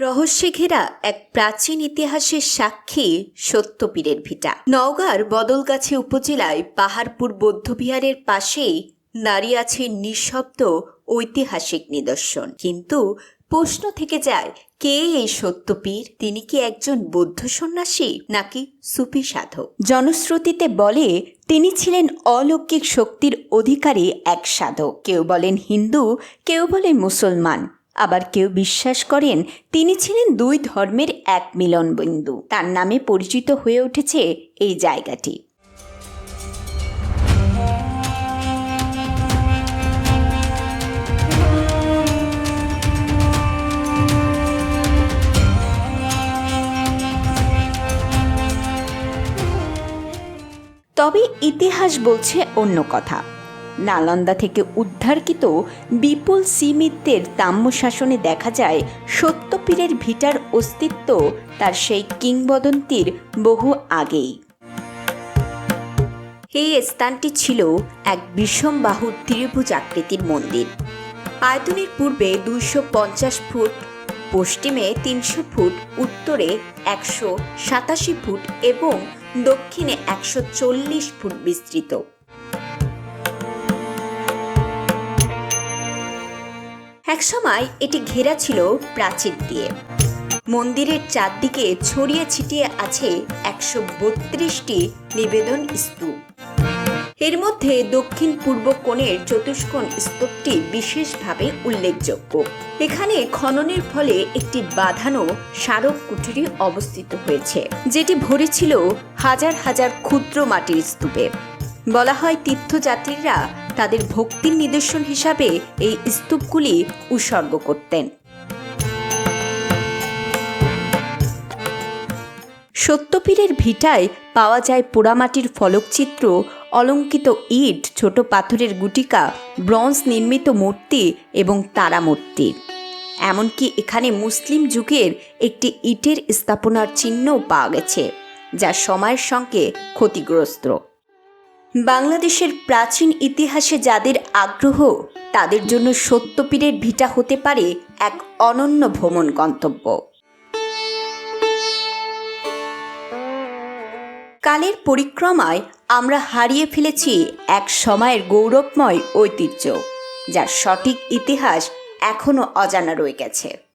রহস্যে ঘেরা এক প্রাচীন ইতিহাসের সাক্ষী সত্যপীরের ভিটা। নওগাঁর বদলগাছি উপজেলায় পাহাড়পুর বৌদ্ধবিহারের পাশেই দাঁড়িয়ে আছে নিঃশব্দ ঐতিহাসিক নিদর্শন। কিন্তু প্রশ্ন থেকে যায়, কে এই সত্যপীর? তিনি কি একজন বৌদ্ধ সন্ন্যাসী নাকি সুফি সাধক? জনশ্রুতিতে বলে, তিনি ছিলেন অলৌকিক শক্তির অধিকারী এক সাধক। কেউ বলেন হিন্দু, কেউ বলেন মুসলমান। আবার কেউ বিশ্বাস করেন তিনি ছিলেন দুই ধর্মের এক মিলন বিন্দু তার নামে পরিচিত হয়ে উঠেছে এই জায়গাটি। তবে ইতিহাস বলছে অন্য কথা। নালন্দা থেকে উদ্ধারকৃত বিপুল সিমিত্রের তাম্যশাসনে দেখা যায়, সত্যপীরের ভিটার অস্তিত্ব তার সেই কিংবদন্তির বহু আগেই। এই স্থানটি ছিল এক বিষমবাহু ত্রিভুজ আকৃতির মন্দির। আয়তনের পূর্বে দুইশো পঞ্চাশ ফুট, পশ্চিমে তিনশো ফুট, উত্তরে একশো সাতাশি ফুট এবং দক্ষিণে একশো চল্লিশ ফুট বিস্তৃত। একসময় এটি ঘেরা ছিল প্রাচীর দিয়ে। মন্দিরের চারদিকে ছড়িয়ে ছিটিয়ে আছে একশো বত্রিশটি নিবেদন স্তূপ। এর মধ্যে দক্ষিণ পূর্ব কোণের চতুষ্কোণ স্তূপটি বিশেষভাবে উল্লেখযোগ্য। এখানে খননের ফলে একটি বাঁধানো স্মারক কুঠুরি অবস্থিত হয়েছে, যেটি ভরে ছিল হাজার হাজার ক্ষুদ্র মাটির স্তূপে। বলা হয় তীর্থযাত্রীরা তাদের ভক্তির নিদর্শন হিসাবে এই স্তূপগুলি উৎসর্গ করতেন। সত্যপীরের ভিটায় পাওয়া যায় পোড়ামাটির ফলকচিত্র, অলঙ্কিত ইট, ছোট পাথরের গুটিকা, ব্রঞ্জ নির্মিত মূর্তি এবং তারা মূর্তি এমনকি এখানে মুসলিম যুগের একটি ইটের স্থাপনার চিহ্নও পাওয়া গেছে, যা সময়ের সঙ্গে ক্ষতিগ্রস্ত। বাংলাদেশের প্রাচীন ইতিহাসে যাদের আগ্রহ, তাদের জন্য সত্যপীরের ভিটা হতে পারে এক অনন্য ভ্রমণ গন্তব্য। কালের পরিক্রমায় আমরা হারিয়ে ফেলেছি এক সময়ের গৌরবময় ঐতিহ্য, যার সঠিক ইতিহাস এখনও অজানা রয়ে গেছে।